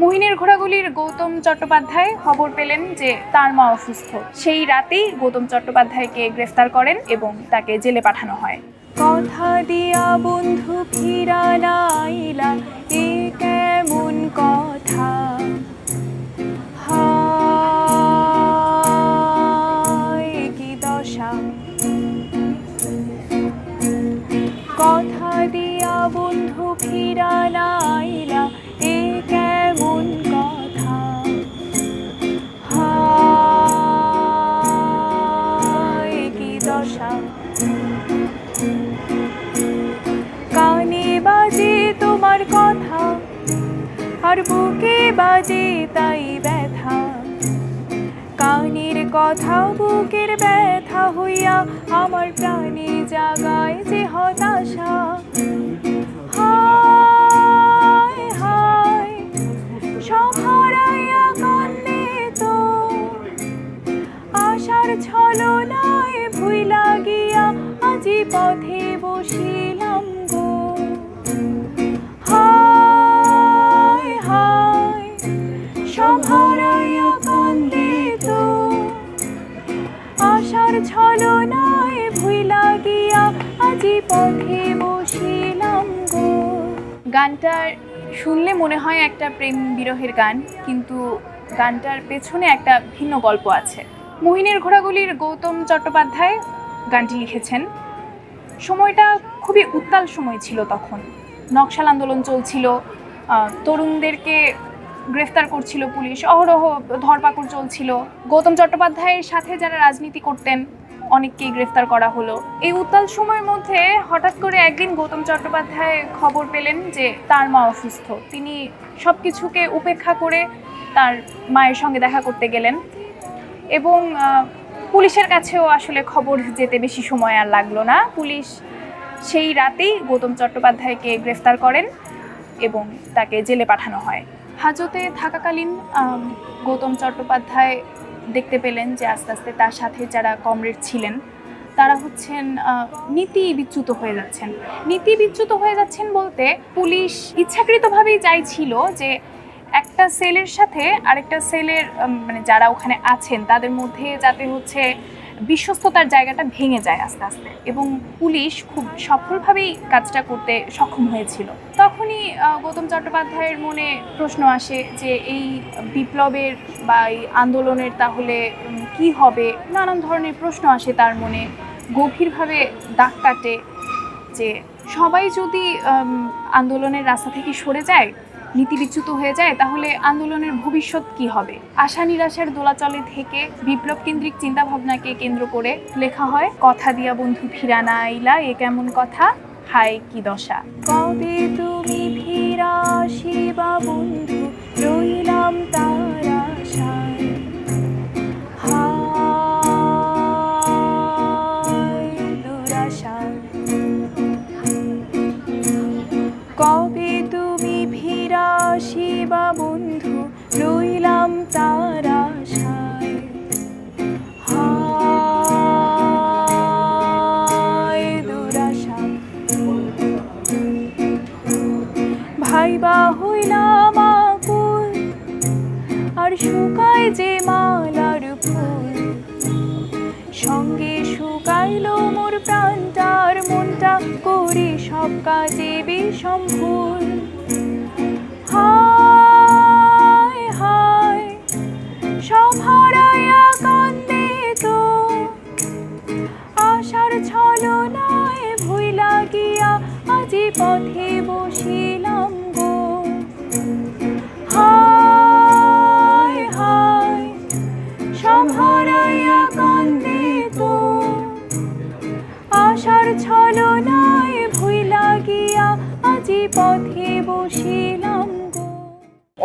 মোহিনীর ঘোড়াগুলির গৌতম চট্টোপাধ্যায় খবর পেলেন যে তার মা অসুস্থ। সেই রাতেই গৌতম চট্টোপাধ্যায়কে গ্রেফতার করেন এবং তাকে জেলে পাঠানো হয়। কথা দিয়া বন্ধু ফিরা নাইলা, এ কেমন কথা? কি দশা? কথা দিয়া বন্ধু ফিরা আর বুকে বাজে তাই ব্যথা। কানির কথা, বুকের ব্যথা হইয়া আমার প্রাণে জাগায় যে হতাশা। গানটার শুনলে মনে হয় একটা প্রেম বিরহের গান, কিন্তু গানটার পেছনে একটা ভিন্ন গল্প আছে। মোহিনীর ঘোড়াগুলির গৌতম চট্টোপাধ্যায় গানটি লিখেছেন। সময়টা খুবই উত্তাল সময় ছিল তখন। নকশাল আন্দোলন চলছিল তরুণদেরকে গ্রেফতার করছিল পুলিশ, অহরহ ধরপাকড় চলছিল। গৌতম চট্টোপাধ্যায়ের সাথে যারা রাজনীতি করতেন অনেককেই গ্রেফতার করা হলো। এই উত্তাল সময়ের মধ্যে হঠাৎ করে একদিন গৌতম চট্টোপাধ্যায় খবর পেলেন যে তার মা অসুস্থ। তিনি সব কিছুকে উপেক্ষা করে তার মায়ের সঙ্গে দেখা করতে গেলেন এবং পুলিশের কাছেও আসলে খবর যেতে বেশি সময় আর লাগল না। পুলিশ সেই রাতেই গৌতম চট্টোপাধ্যায়কে গ্রেফতার করেন এবং তাকে জেলে পাঠানো হয়। হাজতে থাকাকালীন গৌতম চট্টোপাধ্যায় দেখতে পেলেন যে আস্তে আস্তে তার সাথে যারা কমরেড ছিলেন, তারা হচ্ছেন নীতি বিচ্যুত হয়ে যাচ্ছেন। নীতি বিচ্যুত হয়ে যাচ্ছেন বলতে পুলিশ ইচ্ছাকৃতভাবেই চাইছিল যে একটা সেলের সাথে আরেকটা সেলের মানে যারা ওখানে আছেন, তাদের মধ্যে যাতে হচ্ছে বিশ্বস্ততার জায়গাটা ভেঙে যায় আস্তে আস্তে। এবং পুলিশ খুব সফলভাবেই কাজটা করতে সক্ষম হয়েছিল। তখনই গৌতম চট্টোপাধ্যায়ের মনে প্রশ্ন আসে যে এই বিপ্লবের বা এই আন্দোলনের তাহলে কি হবে? নানান ধরনের প্রশ্ন আসে তার মনে। গভীরভাবে দাগ কাটে যে সবাই যদি আন্দোলনের রাস্তা থেকে সরে যায় নীতিবিচ্যুত হয়ে যায়, তাহলে আন্দোলনের ভবিষ্যৎ কি হবে? আশা নিরাশার দোলাচলে থেকে বিপ্লব কেন্দ্রিক চিন্তা ভাবনাকে কেন্দ্র করে লেখা হয়, কথা দিয়া বন্ধু ফিরানা আইলা, এ কেমন কথা? হায় কি দশা? কবে তুমি ফিরা আসিবা বন্ধু, রইলাম তার আশায়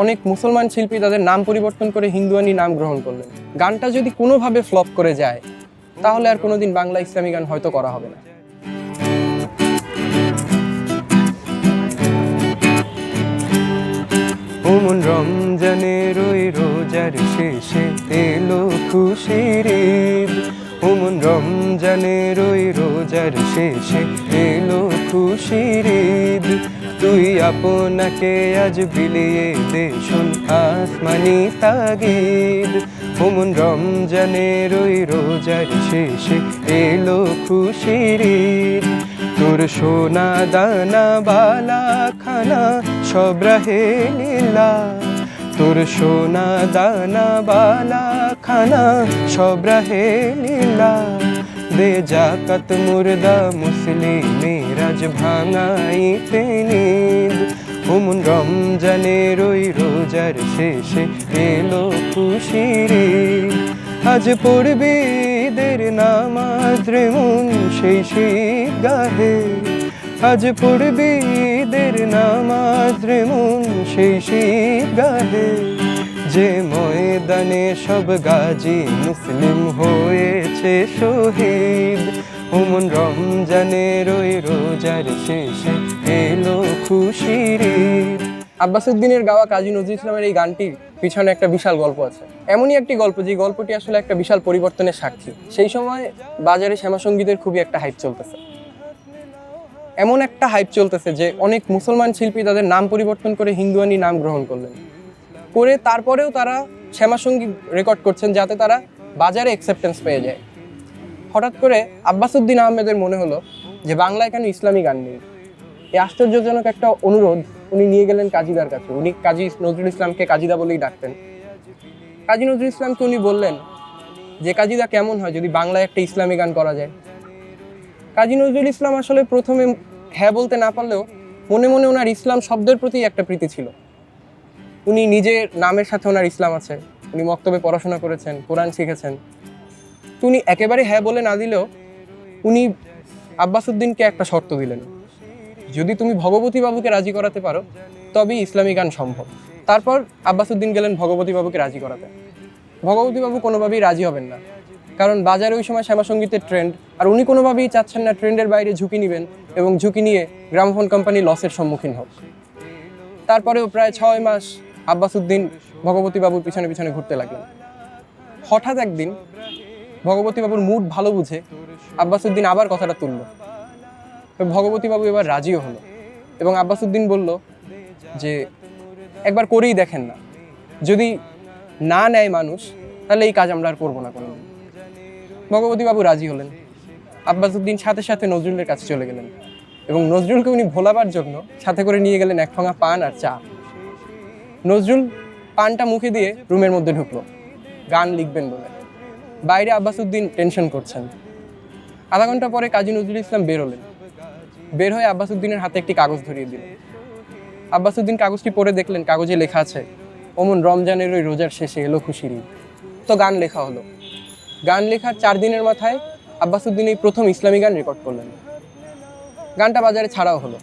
অনেক মুসলমান শিল্পী তাদের নাম পরিবর্তন করে হিন্দুয়ানি নাম গ্রহণ করলেন। গানটা যদি কোনোভাবে ফ্লপ করে যায়, তাহলে আর কোনোদিন বাংলা ইসলামী গান হয়তো করা হবে না। ওমন রমজানের ওই রোজার শেষে এলো খুশির ঈদ। ওমন রমজানের ওই রোজার শেষে এলো খুশির ঈদ। তুই আপনাকে আজ বিলিয়ে দে শোন আসমানি তাগিদ। হুমুন রমজানের ওই রোজার শেষে এলো খুশির। তোর সোনা দানা, বালা, খানা, সব রাহে লীলা। তোর সোনা দানা, বালা, খানা, সব রাহে লীলা। দে জাকাত মুর্দা মুসলিমে রাজ ভাঙাইতে নিদ হুমুন রমজানের ওই রোজার শেষে এলো খুশির। আজ পড়বি দের নামাজ রে মন সেই শীত গাহে আজ পড়বি দের নামাজ রে মন সেই শীত গাহে যে ময়দানে সব গাজী মুসলিম হয়েছে শহীদ। হুমন রমজানের ওই রোজার শেষে এলো খুশির। আব্বাসুদ্দিনের গাওয়া কাজী নজরুল ইসলামের এই গানটির পিছনে একটা বিশাল গল্প আছে। এমনই একটি গল্প যে গল্পটি আসলে একটা বিশাল পরিবর্তনের সাক্ষী। সেই সময় বাজারে শ্যামা সঙ্গীতের খুবই একটা হাইপ চলতেছে। এমন একটা হাইপ চলতেছে যে অনেক মুসলমান শিল্পী তাদের নাম পরিবর্তন করে হিন্দুয়ানি নাম গ্রহণ করলেন। করে তারপরেও তারা শ্যামা সংগীত রেকর্ড করছেন যাতে তারা বাজারে অ্যাকসেপ্টেন্স পেয়ে যায়। হঠাৎ করে আব্বাসুদ্দিন আহমেদের মনে হলো যে বাংলায় কেন ইসলামী গান নেই? এই আশ্চর্যজনক একটা অনুরোধ উনি নিয়ে গেলেন কাজীদার কাছে। উনি কাজী নজরুল ইসলামকে কাজীদা বলেই ডাকতেন। কাজী নজরুল ইসলামকে উনি বললেন যে, কাজীদা, কেমন হয় যদি বাংলায় একটা ইসলামী গান করা যায়? কাজী নজরুল ইসলাম আসলে প্রথমে হ্যাঁ বলতে না পারলেও মনে মনে ওনার ইসলাম শব্দের প্রতি একটা প্রীতি ছিল। উনি নিজের নামের সাথে ওনার ইসলাম আছে। উনি মক্তবে পড়াশোনা করেছেন, কোরআন শিখেছেন। তো উনি একেবারে হ্যাঁ বলে না দিলেও উনি আব্বাসুদ্দিনকে একটা শর্ত দিলেন। যদি তুমি ভগবতী বাবুকে রাজি করাতে পারো, তবেই ইসলামী গান সম্ভব। তারপর আব্বাসুদ্দিন গেলেন ভগবতী বাবুকে রাজি করাতে। ভগবতী বাবু কোনোভাবেই রাজি হবেন না। কারণ বাজারে ওই সময় শ্যামাসঙ্গীতের ট্রেন্ড আর উনি কোনোভাবেই চাচ্ছেন না ট্রেন্ডের বাইরে ঝুঁকি নেবেন এবং ঝুঁকি নিয়ে গ্রামোফোন কোম্পানি লসের সম্মুখীন হোক। তারপরেও প্রায় ছয় মাস আব্বাসুদ্দিন ভগবতী বাবুর পিছনে পিছনে ঘুরতে লাগলেন। হঠাৎ একদিন ভগবতী বাবুর মুড ভালো বুঝে আব্বাসুদ্দিন আবার কথাটা তুলল। ভগবতী বাবু এবার রাজিও হলো এবং আব্বাসুদ্দিন বলল যে, একবার করেই দেখেন না। যদি না নেয় মানুষ, তাহলে এই কাজ আমরা আর করব না কোনোদিন। ভগবতী বাবু রাজি হলেন। আব্বাসুদ্দিন সাথে সাথে নজরুলের কাছে চলে গেলেন এবং নজরুলকে উনি ভোলাবার জন্য সাথে করে নিয়ে গেলেন এক ঠোঙা পান আর চা। নজরুল পানটা মুখে দিয়ে রুমের মধ্যে ঢুকলো। গান লিখবেন বলে। বাইরে আব্বাসুদ্দিন টেনশন করছেন। আধা ঘণ্টা পরে কাজী নজরুল ইসলাম বেরোলেন বের হয়ে আব্বাসুদ্দিনের হাতে একটি কাগজ ধরিয়ে দিলেন আব্বাসুদ্দিন কাগজটি পড়ে দেখলেন, কাগজে লেখা আছে অমন রমজানের ওই রোজার শেষে এলো খুশির তো গান লেখা হলো। গান লেখার চার দিনের মাথায় আব্বাসুদ্দিন এই প্রথম ইসলামী গান রেকর্ড করলেন। গানটা বাজারে ছাড়াও হলো।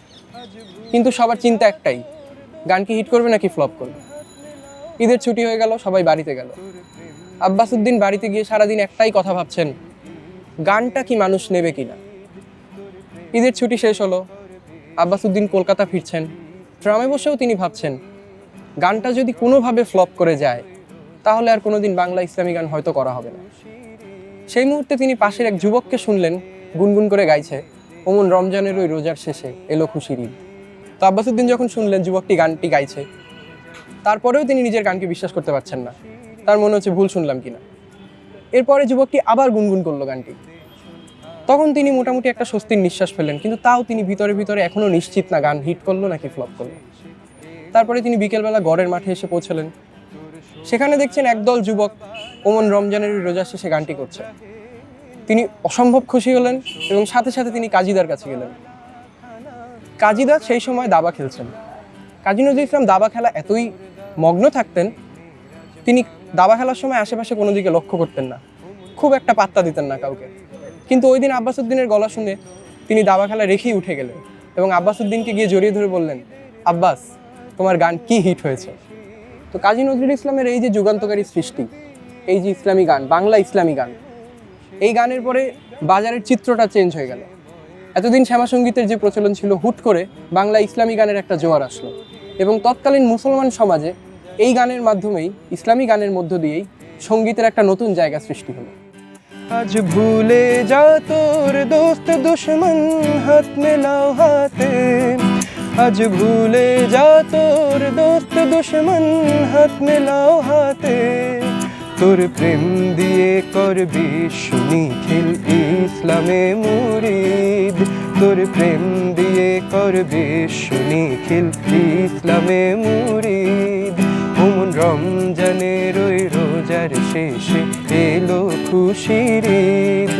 কিন্তু সবার চিন্তা একটাই গান কি হিট করবে নাকি ফ্লপ করবে? ঈদের ছুটি হয়ে গেল, সবাই বাড়িতে গেল। আব্বাসুদ্দিন বাড়িতে গিয়ে সারাদিন একটাই কথা ভাবছেন, গানটা কি মানুষ নেবে কি না ঈদের ছুটি শেষ হলো আব্বাসুদ্দিন কলকাতা ফিরছেন। ট্রামে বসেও তিনি ভাবছেন, গানটা যদি কোনোভাবে ফ্লপ করে যায়, তাহলে আর কোনোদিন বাংলা ইসলামী গান হয়তো করা হবে না। সেই মুহূর্তে তিনি পাশের এক যুবককে শুনলেন, গুনগুন করে গাইছে অমন রমজানের ওই রোজার শেষে এলো খুশির ঈদ। তো আব্বাসুদ্দিন যখন শুনলেন যুবকটি গানটি গাইছে, তারপরেও তিনি নিজের গানকে বিশ্বাস করতে পারছেন না। তার মনে হচ্ছে ভুল শুনলাম কিনা। এরপরে যুবকটি আবার গুনগুন করল গানটি। তখন তিনি মোটামুটি একটা স্বস্তির নিঃশ্বাস ফেললেন, কিন্তু তাও তিনি ভিতরে ভিতরে এখনও নিশ্চিত না গান হিট করল নাকি ফ্লপ করল। তারপরে তিনি বিকেলবেলা গড়ের মাঠে এসে পৌঁছলেন। সেখানে দেখছেন একদল যুবক ওমন রমজানের রোজার শেষে গানটি করছে। তিনি অসম্ভব খুশি হলেন এবং সাথে সাথে তিনি কাজীদার কাছে গেলেন। কাজীদা সেই সময় দাবা খেলছেন। কাজী নজরুল ইসলাম দাবা খেলা এতই মগ্ন থাকতেন, তিনি দাবা খেলার সময় আশেপাশে কোনো দিকে লক্ষ্য করতেন না। খুব একটা পাত্তা দিতেন না কাউকে। কিন্তু ওই দিন আব্বাসুদ্দিনের গলা শুনে তিনি দাবা খেলা রেখেই উঠে গেলেন এবং আব্বাসুদ্দিনকে গিয়ে জড়িয়ে ধরে বললেন, আব্বাস, তোমার গান কি হিট হয়েছে? তো কাজী নজরুল ইসলামের এই যে যুগান্তকারী সৃষ্টি, এই যে ইসলামী গান, বাংলা ইসলামী গান, এই গানের পরে বাজারের চিত্রটা চেঞ্জ হয়ে গেল। এতদিন শ্যামা সঙ্গীতের যে প্রচলন ছিল হুট করে বাংলা ইসলামী গানের একটা জোয়ার আসলো। এবং তৎকালীন মুসলমান সমাজে এই গানের মাধ্যমেই, ইসলামী গানের মধ্য দিয়েই সঙ্গীতের একটা নতুন জায়গা সৃষ্টি হলো। আজ ভুলে যা তোর দোস্ত দুশ্মন হাত মেলাও হাতে। আজ ভুলে যা তোর দোস্ত দুশ্মন হাত মেলাও হাতে। তোর প্রেম দিয়ে করবি নিখিল ইসলামে মুরিদ। তোর প্রেম দিয়ে করবি নিখিল ইসলামে মুরিদ। হুমন রমজানের ওই রোজার শেষে এলো খুশির ঈদ।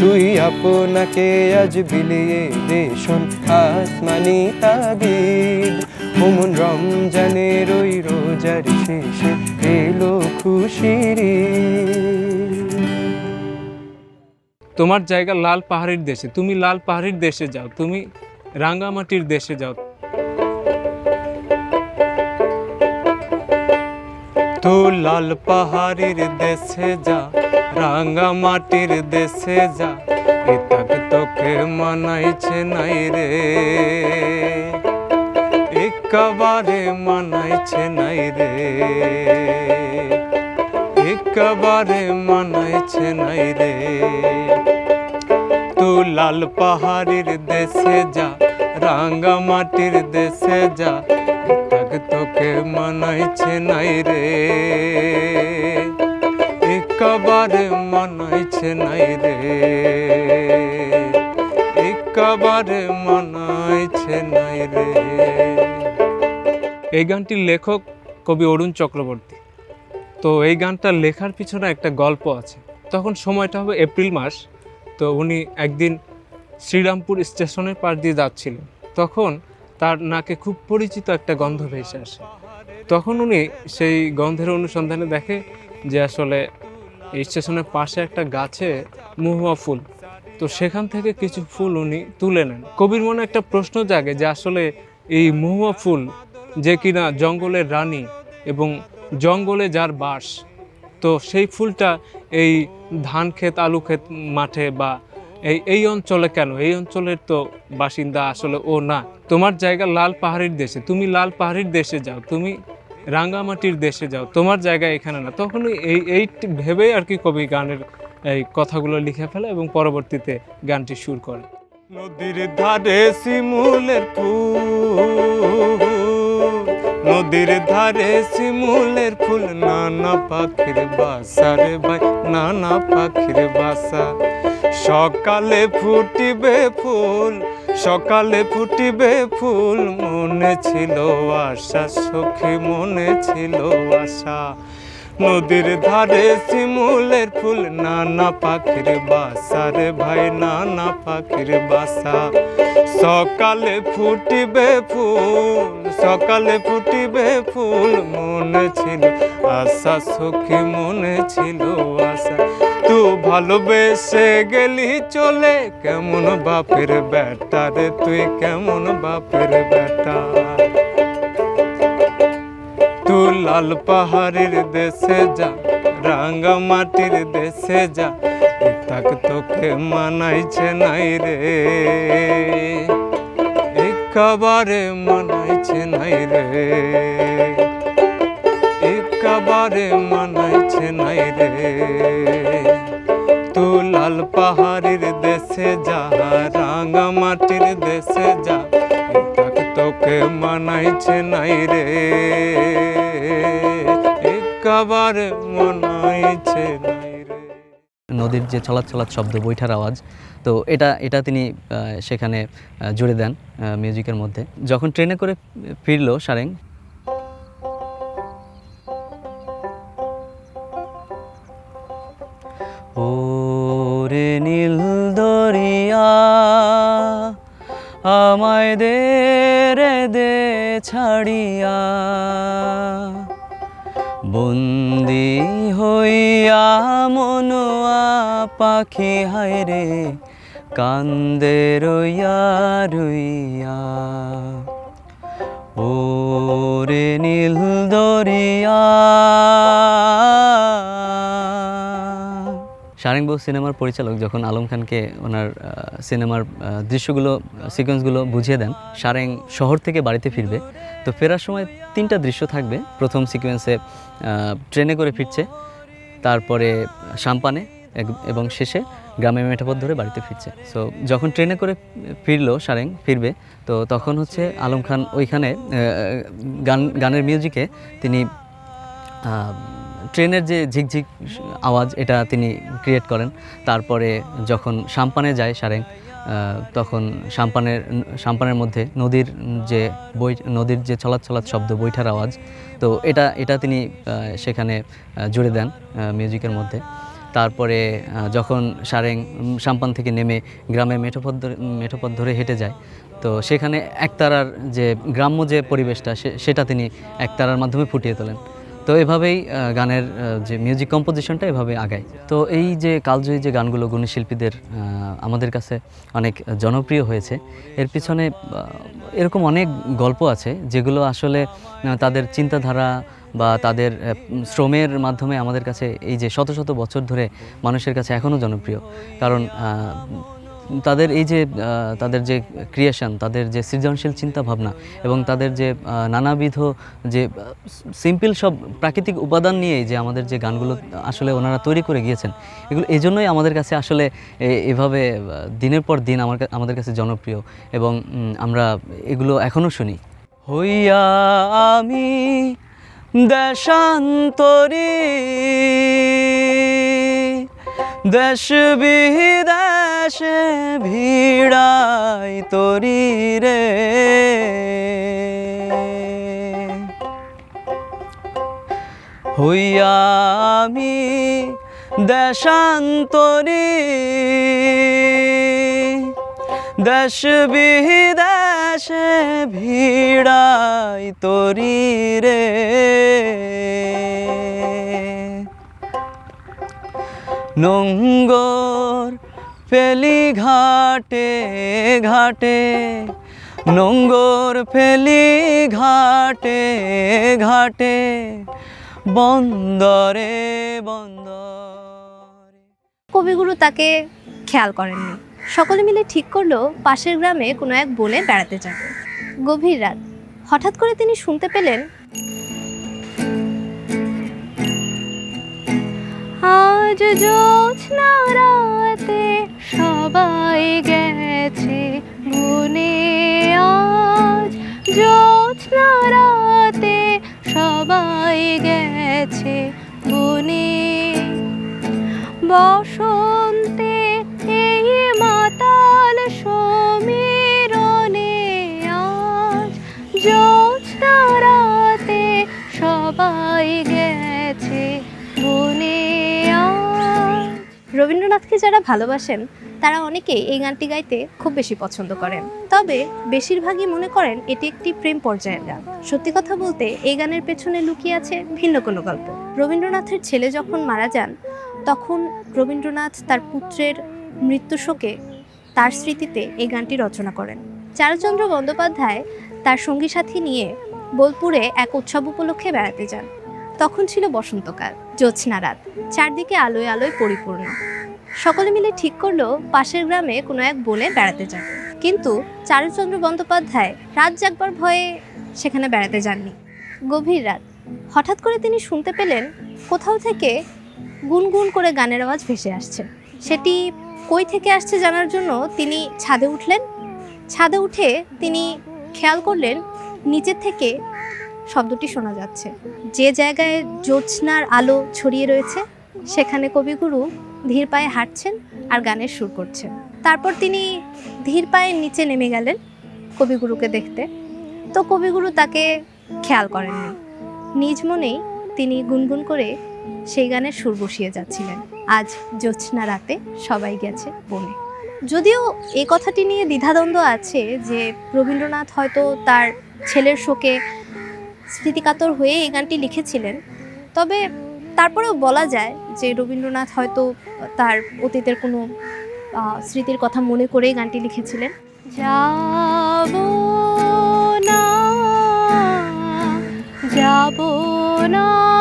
তুই আপনাকে আজ বিলিয়ে দে শোন আসমানি তাগিদ হুমন রমজানের ওই রোজার শেষে, এলো খুশির তোমার জায়গা লাল পাহাড়ির দেশে, তুমি লাল পাহাড়ির দেশে যাও, তুমি রাঙ্গামাটির দেশে যাও। তো লাল পাহাড়ির দেশে যা রাঙ্গা মাটির দেশে যা এটাক তোকে মানাইছে নাই রে। একেবারে মানাইছে নাই রে। একেবারে মানাইছে নাই রে। তু লাল পাহাড়ির দেশে যা, রাঙ্গা মাটির দেশে যা তাক তোকে মানাইছে নাই রে। একেবারে মানাইছে নাই রে। একেবারে মানাইছে নাই রে। এই গানটির লেখক কবি অরুণ চক্রবর্তী। তো এই গানটা লেখার পিছনে একটা গল্প আছে। তখন সময়টা হবে এপ্রিল মাস, তো উনি একদিন শ্রীরামপুর স্টেশনের পাশ দিয়ে যাচ্ছিলেন। তখন তার নাকে খুব পরিচিত একটা গন্ধ ভেসে আসে। তখন উনি সেই গন্ধের অনুসন্ধানে দেখে যে আসলে স্টেশনের পাশে একটা গাছে মহুয়া ফুল। তো সেখান থেকে কিছু ফুল উনি তুলে নেন। কবির মনে একটা প্রশ্ন জাগে যে আসলে এই মহুয়া ফুল যে কিনা জঙ্গলের রানী এবং জঙ্গলে যার বাস, তো সেই ফুলটা এই ধান ক্ষেত, আলু ক্ষেত মাঠে বা এই এই অঞ্চলে কেন? এই অঞ্চলের তো বাসিন্দা আসলে ও না। তোমার জায়গা লাল পাহাড়ির দেশে, তুমি লাল পাহাড়ির দেশে যাও, তুমি রাঙ্গামাটির দেশে যাও, তোমার জায়গা এখানে না। তখন এই এই ভেবেই আর কি কবি গানের এই কথাগুলো লিখে ফেলে এবং পরবর্তীতে গানটি সুর করে। নদীর ধারে শিমুলের ফুল নদীর ধারে শিমুলের ফুল, নানা পাখির বাসা রে ভাই, নানা পাখির বাসা। সকালে ফুটিবে ফুল, সকালে ফুটিবে ফুল, মনে ছিল আশা, সখী, মনে ছিল আশা। নদীর ধারে শিমুলের ফুল, নানা পাখির বাসা রে ভাই, নানা পাখির বাসা। সকালে ফুটিবে ফুল, সকালে ফুটিবে ফুল, মনে ছিল আশা, সখী মনে ছিল আশা। তু ভালোবেসে গেলি চলে, কেমন বাপের বেটা রে, তুই কেমন বাপের বেটা? তু লাল পাহাড়ের দেশে যা রাঙ্গা মাটির দেশে যা তাক তোকে মানাইছে নাই রে। একেবারে মানাইছে নাই রে। একেবারে মানাইছে নাই রে। তু লাল পাহাড়ের দেশে যা রাঙ্গা মাটির দেশে যা মানাইছে নাই রে। একবার মানাইছে নাই রে। নদীর যে ছলাৎ ছলাৎ শব্দ, বৈঠার আওয়াজ, তো এটা এটা তিনি সেখানে জুড়ে দেন মিউজিকের মধ্যে। যখন ট্রেনে করে ফিরলো সারেং আমায় দে রে, দে ছাড়িয়া। বন্দি হইয়া মনোয়া পাখি, হায় রে, কান্দে রইয়া রইয়া। ও রে নীল দরিয়া সারেংবাবু সিনেমার পরিচালক যখন আলম খানকে ওনার সিনেমার দৃশ্যগুলো, সিকোয়েন্সগুলো বুঝিয়ে দেন, সারেং শহর থেকে বাড়িতে ফিরবে, তো ফেরার সময় তিনটা দৃশ্য থাকবে। প্রথম সিকোয়েন্সে ট্রেনে করে ফিরছে, তারপরে সাম্পানে এবং শেষে গ্রামে মেঠাপথ ধরে বাড়িতে ফিরছে। সো যখন ট্রেনে করে ফিরলো সারেং, ফিরবে, তো তখন হচ্ছে আলম খান ওইখানে গান, গানের মিউজিকে তিনি ট্রেনের যে ঝিকঝিক আওয়াজ, এটা তিনি ক্রিয়েট করেন। তারপরে যখন সাম্পানে যায় সারেং তখন সাম্পানের সাম্পানের মধ্যে নদীর যে বই নদীর যে ছলাৎ চলাৎ শব্দ, বৈঠার আওয়াজ, তো এটা এটা তিনি সেখানে জুড়ে দেন মিউজিকের মধ্যে। তারপরে যখন সারেং সাম্পান থেকে নেমে গ্রামের মেঠোপথ ধরে মেঠোপথ ধরে হেঁটে যায়, তো সেখানে একতারার যে গ্রাম্য যে পরিবেশটা সেটা তিনি একতারার মাধ্যমে ফুটিয়ে তোলেন। তো এভাবেই গানের যে মিউজিক কম্পোজিশনটা এভাবে আগায়। তো এই যে কালজয়ী যে গানগুলো গুণী শিল্পীদের আমাদের কাছে অনেক জনপ্রিয় হয়েছে, এর পিছনে এরকম অনেক গল্প আছে যেগুলো আসলে তাদের চিন্তাধারা বা তাদের শ্রমের মাধ্যমে আমাদের কাছে এই যে শত শত বছর ধরে মানুষের কাছে এখনও জনপ্রিয়। কারণ তাদের এই যে তাদের যে ক্রিয়েশন তাদের যে সৃজনশীল চিন্তা ভাবনা এবং তাদের যে নানাবিধ যে সিম্পল সব প্রাকৃতিক উপাদান নিয়েই যে আমাদের যে গানগুলো আসলে ওনারা তৈরি করে গিয়েছেন, এগুলো এই জন্যই আমাদের কাছে আসলে এভাবে দিনের পর দিন আমার আমাদের কাছে জনপ্রিয় এবং আমরা এগুলো এখনও শুনি। হইয়া আমি দেশান্তরী দেশ বিদেশে ভিড়াই তরি রে। হইয়া আমি দেশান্তরী। দেশ বিদেশে ভিড়াই তরি রে। নোঙ্গর ফেলি ঘাটে ঘাটে, নোঙ্গর ফেলি ঘাটে ঘাটে, বন্দরে বন্দরে। কবিগুরু তাকে খেয়াল করেননি। সকলে মিলে ঠিক করল পাশের গ্রামে কোনো এক বনে বেড়াতে যাবে। গভীর রাত। হঠাৎ করে তিনি শুনতে পেলেন আজ জোছনা রাতে সবাই গেছে বনে আজ জোছনা রাতে সবাই গেছে বনে বসন্তে রবীন্দ্রনাথকে যারা ভালোবাসেন, তারা অনেকেই এই গানটি গাইতে খুব বেশি পছন্দ করেন। তবে বেশিরভাগই মনে করেন এটি একটি প্রেম পর্যায়ের গান। সত্যি কথা বলতে, এই গানের পেছনে লুকিয়ে আছে ভিন্ন কোনো গল্প। রবীন্দ্রনাথের ছেলে যখন মারা যান, তখন রবীন্দ্রনাথ তার পুত্রের মৃত্যু শোকে তার স্মৃতিতে এই গানটি রচনা করেন। চারুচন্দ্র বন্দ্যোপাধ্যায় তার সঙ্গী সাথী নিয়ে বোলপুরে এক উৎসব উপলক্ষে বেড়াতে যান। তখন ছিল বসন্তকাল, জ্যোৎস্না রাত। চারদিকে আলোয় আলোয় পরিপূর্ণ। সকলে মিলে ঠিক করল পাশের গ্রামে কোনো এক বনে বেড়াতে যাবে। কিন্তু চারুচন্দ্র বন্দ্যোপাধ্যায় রাত জাগবার ভয়ে সেখানে বেড়াতে যাননি। গভীর রাত। হঠাৎ করে তিনি শুনতে পেলেন কোথাও থেকে গুনগুন করে গানের আওয়াজ ভেসে আসছে। সেটি কই থেকে আসছে জানার জন্য তিনি ছাদে উঠলেন। ছাদে উঠে তিনি খেয়াল করলেন, নিচের থেকে শব্দটি শোনা যাচ্ছে। যে জায়গায় জ্যোৎস্নার আলো ছড়িয়ে রয়েছে, সেখানে কবিগুরু ধীর পায়ে হাঁটছেন আর গানের সুর করছেন। তারপর তিনি ধীর পায়ে নিচে নেমে গেলেন কবিগুরুকে দেখতে। তো কবিগুরু তাকে খেয়াল করেননি। নিজ মনেই তিনি গুনগুন করে সেই গানের সুর বসিয়ে যাচ্ছিলেন। আজ জ্যোৎস্না রাতে সবাই গেছে বনে। যদিও এ কথাটি নিয়ে দ্বিধাদ্বন্দ্ব আছে যে রবীন্দ্রনাথ হয়তো তার ছেলের শোকে স্মৃতিকাতর হয়ে এই গানটি লিখেছিলেন। তবে তারপরেও বলা যায় যে রবীন্দ্রনাথ হয়তো তার অতীতের কোনো স্মৃতির কথা মনে করেই গানটি লিখেছিলেন। যাব না যাব না।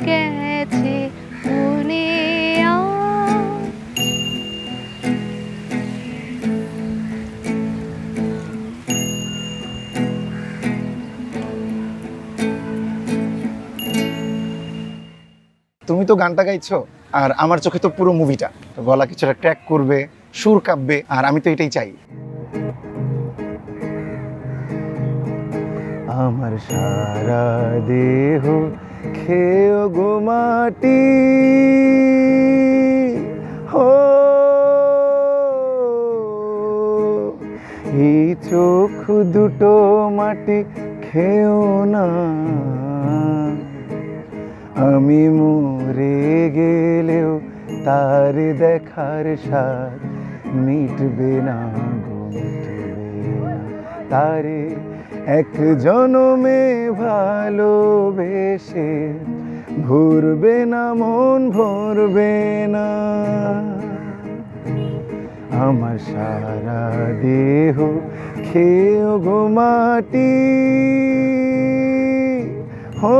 গেছে আজ তুমি তো গানটা গাইছো আর আমার চোখে তো পুরো মুভিটা তো গলা কিছুটা ট্র্যাক করবে সুর কাঁপবে আর আমি তো এটাই চাই। আমার সারা দেহ খেয়ে গো মাটি। হো। এই চোখ দুটো মাটি খেও না। আমি মরে গেলেও তার দেখার স্বাদ মিটবে না গো, মিটবে না। তারে এক জনমে ভালোবেসে ভরবে না, মন ভরবে না। আমার সারা দেহ খেয়েও গো মাটি। হো।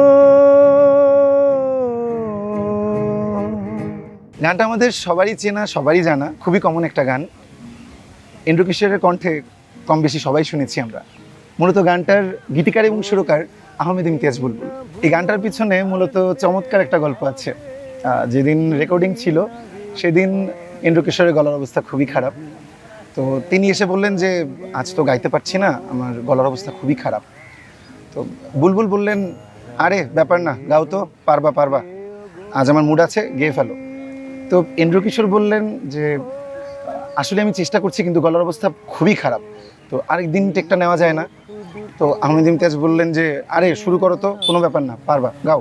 গানটা আমাদের সবারই চেনা, সবারই জানা, খুবই কমন একটা গান। ইন্দ্র কিশোরের কণ্ঠে কম বেশি সবাই শুনেছি আমরা। মূলত গানটার গীতিকার এবং সুরকার আহমেদ ইমতিয়াজ বুলবুল। এই গানটার পিছনে মূলত চমৎকার একটা গল্প আছে। যেদিন রেকর্ডিং ছিল, সেদিন ইন্দ্র কিশোরের গলার অবস্থা খুবই খারাপ। তো তিনি এসে বললেন যে, আজ তো গাইতে পারছি না, আমার গলার অবস্থা খুবই খারাপ। তো বুলবুল বললেন, আরে, ব্যাপার না, গাও তো, পারবা পারবা। আজ আমার মুড আছে, গেয়ে ফেলো। তো ইন্দ্রকিশোর বললেন যে, আসলে আমি চেষ্টা করছি, কিন্তু গলার অবস্থা খুবই খারাপ। তো আরেকদিন টেকটা নেওয়া যায় না। তো আহমেদ ইমতিয়াজ বললেন যে, আরে, শুরু করো তো, কোনো ব্যাপার না, পারবা, গাও।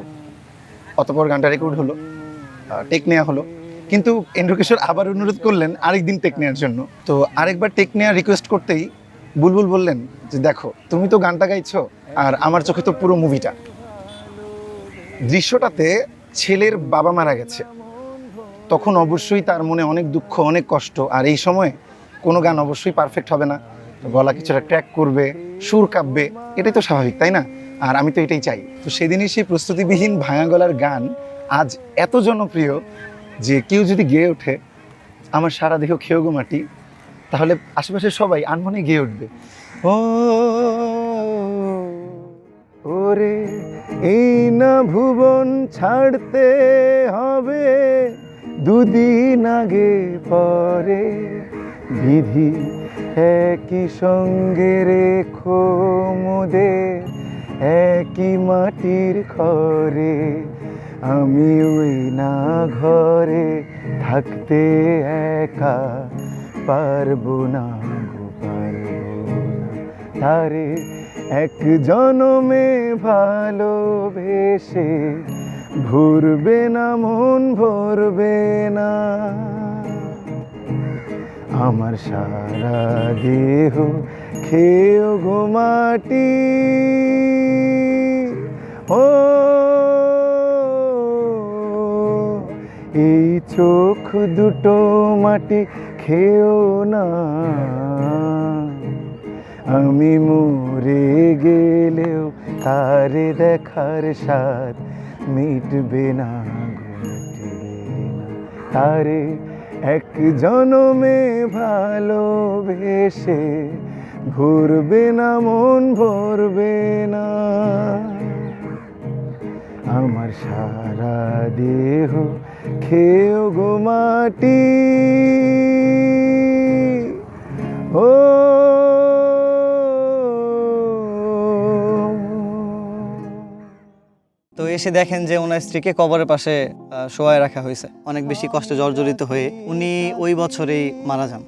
অতপর গানটা রেকর্ড হলো টেক নেওয়া হলো। কিন্তু ইন্দ্রকিশোর আবার অনুরোধ করলেন আরেকদিন টেক নেওয়ার জন্য। তো আরেকবার টেক নেওয়ার রিকোয়েস্ট করতেই বুলবুল বললেন যে, দেখো, তুমি তো গানটা গাইছো, আর আমার চোখে তো পুরো মুভিটা দৃশ্যটাতে ছেলের বাবা মারা গেছে। তখন অবশ্যই তার মনে অনেক দুঃখ, অনেক কষ্ট, আর এই সময় কোনো গান অবশ্যই পারফেক্ট হবে না। গলা কিছুটা ট্র্যাক করবে, সুর কাঁপবে, এটাই তো স্বাভাবিক, তাই না? আর আমি তো এটাই চাই। তো সেদিনই সেই প্রস্তুতিবিহীন ভাঙা গলার গান আজ এত জনপ্রিয় যে কেউ যদি গেয়ে ওঠে, আমার সারা দেহ খেয়েও গো মাটি, তাহলে আশেপাশের সবাই আনমনে গেয়ে উঠবে। ও, ওরে, এই না ভুবন ছাড়তে হবে, দুদিন আগে পরে বিধি একই সঙ্গে রেখো মোদের, একই মাটির ঘরে। আমি ওই না ঘরে থাকতে একা পারব না পারব না। তারে এক জনমে ভালোবেসে, ভরবে না, মন ভরবে না। আমার সারা দেহ খেয়েও গো মাটি। ও এই চোখ দুটো মাটি খেয়েও না। আমি মরে গেলেও তারে দেখার স্বাদ মিটবে না গো, মিটবে না। তারে এক জনমে ভালোবেসে ঘুরবে না, মন ভরবে না। আমার সারা দেহ খেয়েও গো মাটি। ও তো এসে দেখেন যে ওনার স্ত্রীকে কবরের পাশে শোয়ায় রাখা হয়েছে। অনেক বেশি কষ্টে জর্জরিত হয়ে উনি ওই বছরেই মারা যান।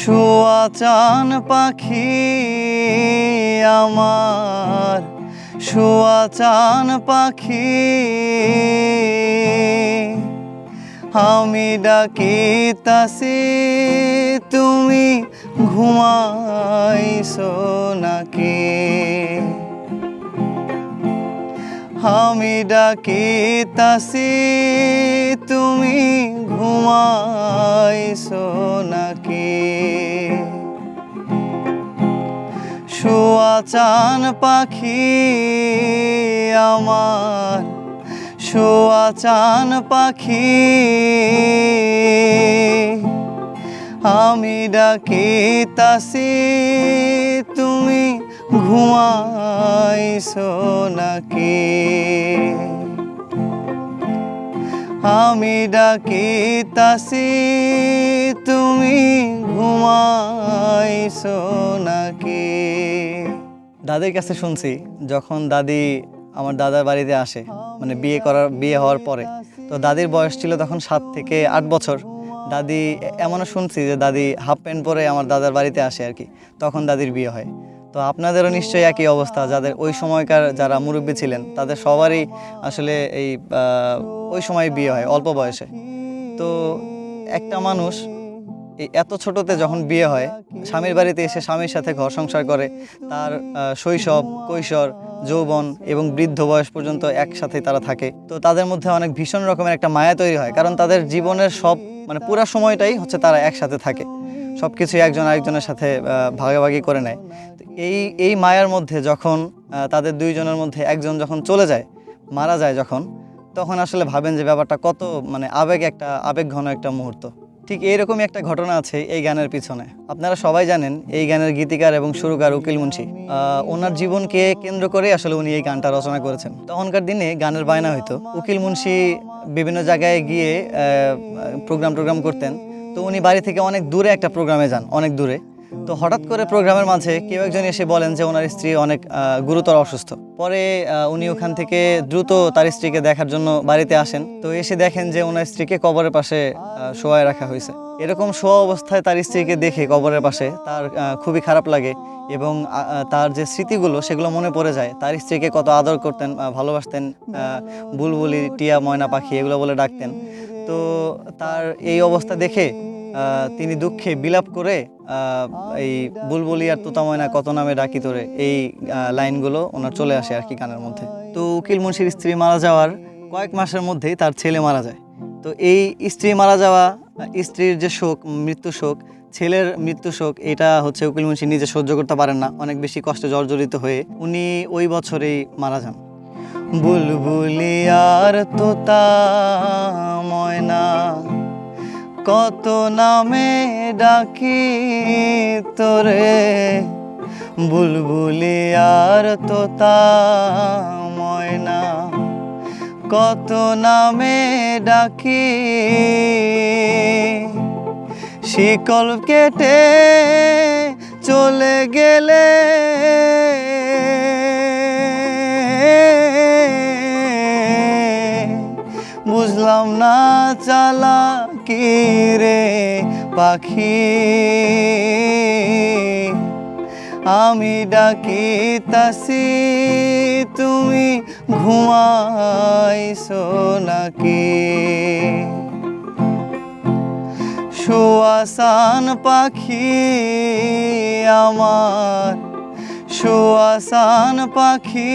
শোয়া চান পাখি আমার, শোয়া চান পাখি, আমি ডাকিতাছি, তুমি ঘুমাইছো নাকি? আমি ডাকিতাছি, তুমি ঘুমাইছো নাকি? শুয়া চান পাখি আমার, শুয়া চান পাখি। আমি ডাকিতাছি, তুমি ঘুমাইছো নাকি আমি ডাকিতাছি তুমি ঘুমাইছো নাকি দাদির কাছে শুনছি, যখন দাদি আমার দাদার বাড়িতে আসে মানে বিয়ে করার, বিয়ে হওয়ার পরে। তো দাদির বয়স ছিল তখন সাত থেকে আট বছর। দাদি এমনও শুনছি যে দাদি হাফ প্যান্ট পরে আমার দাদার বাড়িতে আসে আর কি। তখন দাদির বিয়ে হয়। তো আপনাদেরও নিশ্চয়ই একই অবস্থা, যাদের ওই সময়কার যারা মুরব্বী ছিলেন, তাদের সবারই আসলে এই ওই সময় বিয়ে হয়, অল্প বয়সে। তো একটা মানুষ এই এত ছোটতে যখন বিয়ে হয়, স্বামীর বাড়িতে এসে স্বামীর সাথে ঘর সংসার করে, তার শৈশব, কৈশোর, যৌবন এবং বৃদ্ধ বয়স পর্যন্ত একসাথে তারা থাকে, তো তাদের মধ্যে অনেক ভীষণ রকমের একটা মায়া তৈরি হয়, কারণ তাদের জীবনের সব মানে পুরা সময়টাই হচ্ছে তারা একসাথে থাকে। সব কিছুই একজন আরেকজনের সাথে ভাগাভাগি করে নেয়। এই এই মায়ার মধ্যে যখন তাদের দুইজনের মধ্যে একজন যখন চলে যায়, মারা যায় যখন, তখন আসলে ভাবেন যে ব্যাপারটা কত মানে আবেগ একটা, আবেগ ঘন একটা মুহূর্ত। ঠিক এইরকমই একটা ঘটনা আছে এই গানের পিছনে। আপনারা সবাই জানেন এই গানের গীতিকার এবং সুরকার উকিল মুন্সি। ওনার জীবনকে কেন্দ্র করে আসলে উনি এই গানটা রচনা করেছেন। তখনকার দিনে গানের বায়না হইতো। উকিল মুন্সি বিভিন্ন জায়গায় গিয়ে প্রোগ্রাম টোগ্রাম করতেন। তো উনি বাড়ি থেকে অনেক দূরে একটা প্রোগ্রামে যান, অনেক দূরে। তো হঠাৎ করে প্রোগ্রামের মাঝে কেউ একজন এসে বলেন যে ওনার স্ত্রী অনেক গুরুতর অসুস্থ। পরে উনি ওখান থেকে দ্রুত তার স্ত্রীকে দেখার জন্য বাড়িতে আসেন। তো এসে দেখেন যে ওনার স্ত্রীকে কবরের পাশে শোয়ায় রাখা হয়েছে। এরকম শোয়া অবস্থায় তার স্ত্রীকে দেখে কবরের পাশে তার খুবই খারাপ লাগে এবং তার যে স্মৃতিগুলো সেগুলো মনে পড়ে যায়। তার স্ত্রীকে কত আদর করতেন ভালোবাসতেন বুলবুলি, টিয়া, ময়না পাখি এগুলো বলে ডাকতেন। তো তার এই অবস্থা দেখে তিনি দুঃখে বিলাপ করে এই বুলবুলি আর তোতা ময়না কত নামে ডাকি তোরে, এই লাইনগুলো ওনার চলে আসে আর কি গানের মধ্যে। তো উকিল মুন্সির স্ত্রী মারা যাওয়ার কয়েক মাসের মধ্যেই তার ছেলে মারা যায়। তো এই স্ত্রী মারা যাওয়া, স্ত্রীর যে শোক, মৃত্যু শোক, ছেলের মৃত্যু শোক, এটা হচ্ছে উকিল মুন্সি নিজে সহ্য করতে পারেন না, অনেক বেশি কষ্টে জর্জরিত হয়ে উনি ওই বছরেই মারা যান। বুলবুলি আর তোতা ময়না। কত নামে ডাকি তোরে। বুলবুলি আর তোতা ময়না। কত নামে ডাকি শিকল কেটে চলে গেলে। বুঝলাম না চালা কি রে পাখি? আমি ডাকিতাছি, তুমি ঘুমাইছো নাকি? শোয়াসান পাখি আমার শোয়াসান পাখি।